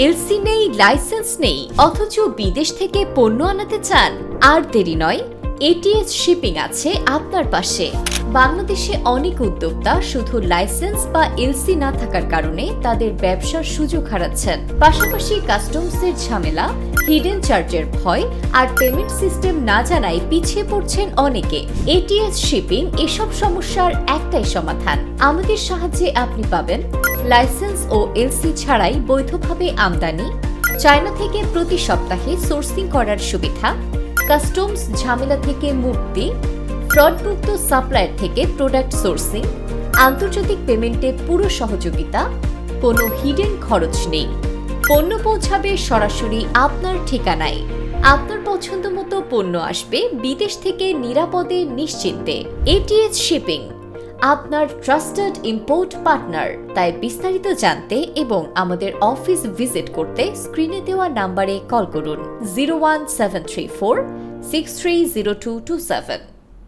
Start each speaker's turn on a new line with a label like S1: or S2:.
S1: LC নেই licence নেই অথচ বিদেশ থেকে পণ্য আনাতে চান। আর দেরি নয় এটিএস শিপিং আছে আপনার পাশে। বাংলাদেশে অনেক উদ্যোক্তা শুধু লাইসেন্স বা এলসি না থাকার কারণে তাদের ব্যবসার সুযোগ হারাচ্ছেন। পাশাপাশি কাস্টমসের ঝামেলা হিডেন চার্জের ভয় আর পেমেন্ট সিস্টেম না জানায় পিছিয়ে পড়ছেন অনেকে। এটিএস শিপিং এসব সমস্যার একটাই সমাধান। আমাদের সাহায্যে আপনি পাবেন। লাইসেন্স ও এলসি ছাড়াই বৈধভাবে আমদানি। চায়না থেকে প্রতি সপ্তাহে সোর্সিং করার সুবিধা। কাস্টমস ঝামেলা থেকে মুক্তি, ফ্রডমুক্ত সাপ্লায়ার থেকে প্রোডাক্ট সোর্সিং, আন্তর্জাতিক পেমেন্টে পুরো সহযোগিতা, কোনো হিডেন খরচ নেই। পণ্য পৌঁছাবে সরাসরি আপনার ঠিকানায়। আপনার পছন্দ মতো পণ্য আসবে বিদেশ থেকে নিরাপদে, নিশ্চিন্তে। ATS shipping. আপনার ট্রাস্টেড ইম্পোর্ট পার্টনার তাই বিস্তারিত জানতে এবং আমাদের অফিস ভিজিট করতে স্ক্রিনে দেওয়া নাম্বারে কল করুন। Zero one seven three four six three zero two two seven